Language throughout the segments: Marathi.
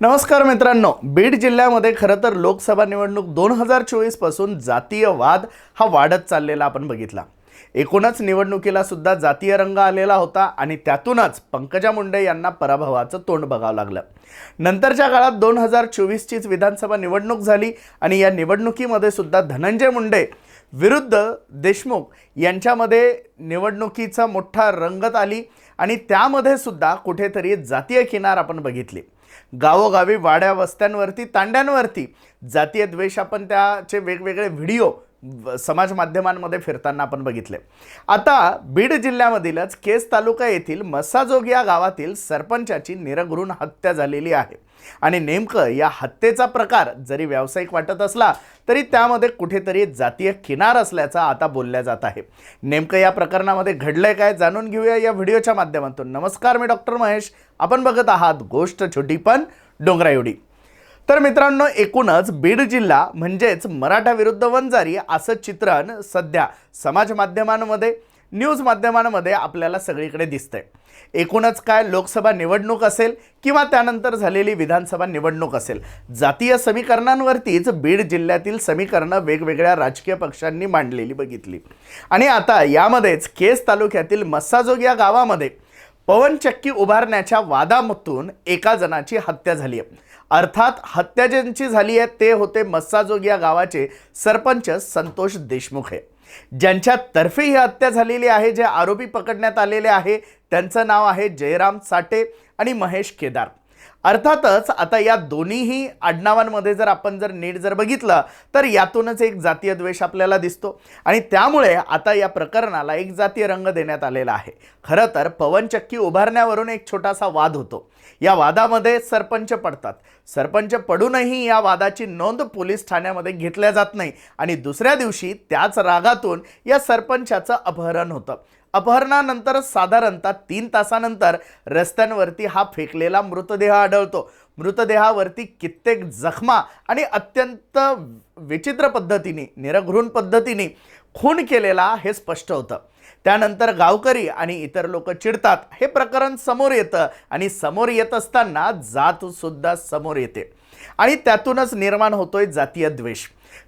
नमस्कार मित्रांनो बीड जिल्ह्यामध्ये खरं तर लोकसभा निवडणूक दोन हजार चोवीसपासून जातीय वाद हा वाढत चाललेला आपण बघितला. एकूणच निवडणुकीला सुद्धा जातीय रंग आलेला होता आणि त्यातूनच पंकजा मुंडे यांना पराभवाचं तोंड बघावं लागलं. नंतरच्या काळात दोन हजार चोवीसचीच विधानसभा निवडणूक झाली आणि या निवडणुकीमध्ये सुद्धा धनंजय मुंडे विरुद्ध देशमुख यांच्यामध्ये निवडणुकीचा मोठा रंगत आली आणि त्यामध्ये सुद्धा कुठेतरी जातीय किनार आपण बघितली. गावोगावी वाड्या वस्त्यांवरती तांड्यांवरती. जातीय द्वेष आपण त्याचे वेगवेगळे व्हिडिओ समाज माध्यमांमध्ये फिरताना आपण बघितले. आता बीड जिल्ह्यामधीलच केस तालुका येथील मसाजोग या गावातील सरपंचाची निरगुरून हत्या झालेली आहे. आणि नेमकं या हत्येचा प्रकार जरी व्यावसायिक वाटत असला तरी त्यामध्ये कुठेतरी जातीय किनार असल्याचा आता बोलल्या जात आहे. नेमकं या प्रकरणामध्ये घडलंय काय जाणून घेऊया या व्हिडिओच्या माध्यमातून. नमस्कार मी डॉक्टर महेश. आपण बघत आहात गोष्ट छोटी पण डोंगरा एवढी. तर मित्रांनो एकूणच बीड जिल्हा म्हणजेच मराठा विरुद्ध वंजारी असं चित्रण सध्या समाज माध्यमांमध्ये न्यूज माध्यमांमध्ये आपल्याला सगळीकडे दिसतंय. एकूणच काय लोकसभा निवडणूक असेल किंवा त्यानंतर झालेली विधानसभा निवडणूक असेल जातीय समीकरणांवरतीच बीड जिल्ह्यातील समीकरणं वेगवेगळ्या राजकीय पक्षांनी मांडलेली बघितली. आणि आता यामध्येच केस तालुक्यातील मस्साजोग या गावामध्ये पवनचक्की उभारण्याच्या वादामधून एका जणाची हत्या झाली आहे अर्थात हत्या ज्यांची झाली आहे ते होते मस्साजोग या गावाचे सरपंच संतोष देशमुख आहे ज्यांच्यातर्फे ही हत्या झालेली आहे जे आरोपी पकडण्यात आलेले आहे त्यांचं नाव आहे जयराम साठे आणि महेश केदार. अर्थातच आता या दोन्हीही आडनावांमध्ये जर आपण जर नीट जर बघितलं तर यातूनच एक जातीय द्वेष आपल्याला दिसतो. आणि त्यामुळे आता या प्रकरणाला एक जातीय रंग देण्यात आलेला आहे. खरं तर पवनचक्की उभारण्यावरून एक छोटासा वाद होतो. या वादामध्ये सरपंच पडतात. सरपंच पडूनही या वादाची नोंद पोलीस ठाण्यामध्ये घेतल्या जात नाही. आणि दुसऱ्या दिवशी त्याच रागातून या सरपंचाचं अपहरण होतं. अपहरणानंतर साधारणतः तीन तासानंतर रस्त्यांवरती हा फेकलेला मृतदेह आढळतो. मृतदेहावरती कित्येक जखमा आणि अत्यंत विचित्र पद्धतीने निरघृण पद्धतीने खून केलेला हे स्पष्ट होतं. त्यानंतर गावकरी आणि इतर लोक चिडतात. हे प्रकरण समोर येतं आणि समोर येत असताना जातसुद्धा समोर येते. आणि त्यातूनच निर्माण होतोय जातीय द्वेष.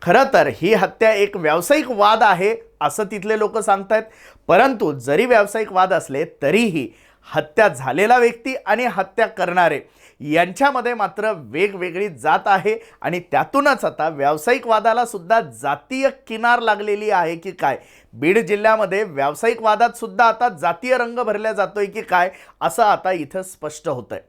खरं तर ही हत्या एक व्यावसायिक वाद आहे असं तिथले लोक सांगतायत. परंतु जरी व्यावसायिक वाद असले तरीही हत्या झालेला व्यक्ती आणि हत्या करणारे यांच्यामध्ये मात्र वेगवेगळी जात आहे आणि त्यातूनच आता व्यावसायिक वादाला सुद्धा जातीय किनार लागलेली आहे की काय? बीड जिल्ह्यामध्ये व्यावसायिक वादात सुद्धा आता जातीय रंग भरला जातोय की काय असं आता इथं स्पष्ट होतंय.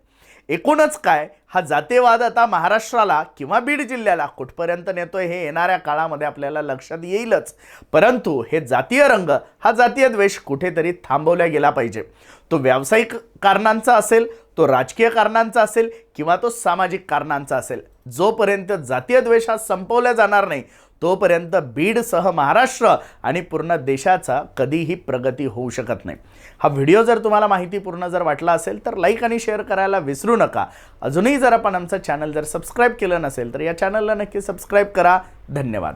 एकूणच काय? हा जातीयवाद आता महाराष्ट्राला किंवा बीड जिल्ह्याला कुठपर्यंत नेतोय हे येणाऱ्या काळामध्ये आपल्याला लक्षात येईलच. परंतु हे जातीय रंग हा जातीय द्वेष कुठेतरी थांबवला गेला पाहिजे. तो व्यावसायिक कारणांचा असेल तो राजकीय कारणांचा असेल किंवा तो सामाजिक कारणांचा असेल. जोपर्यंत जातीय द्वेष हा संपवला जाणार नाही तोपर्यंत बीडसह महाराष्ट्र आणि पूर्ण देशाचा कधीही प्रगती होऊ शकत नाही. हा व्हिडिओ जर तुम्हाला माहितीपूर्ण जर वाटला असेल तर लाईक आणि शेअर करायला विसरू नका. अजूनही जर आपण आमचं चॅनल जर सबस्क्राईब केलं नसेल तर या चॅनलला नक्की सबस्क्राईब करा. धन्यवाद.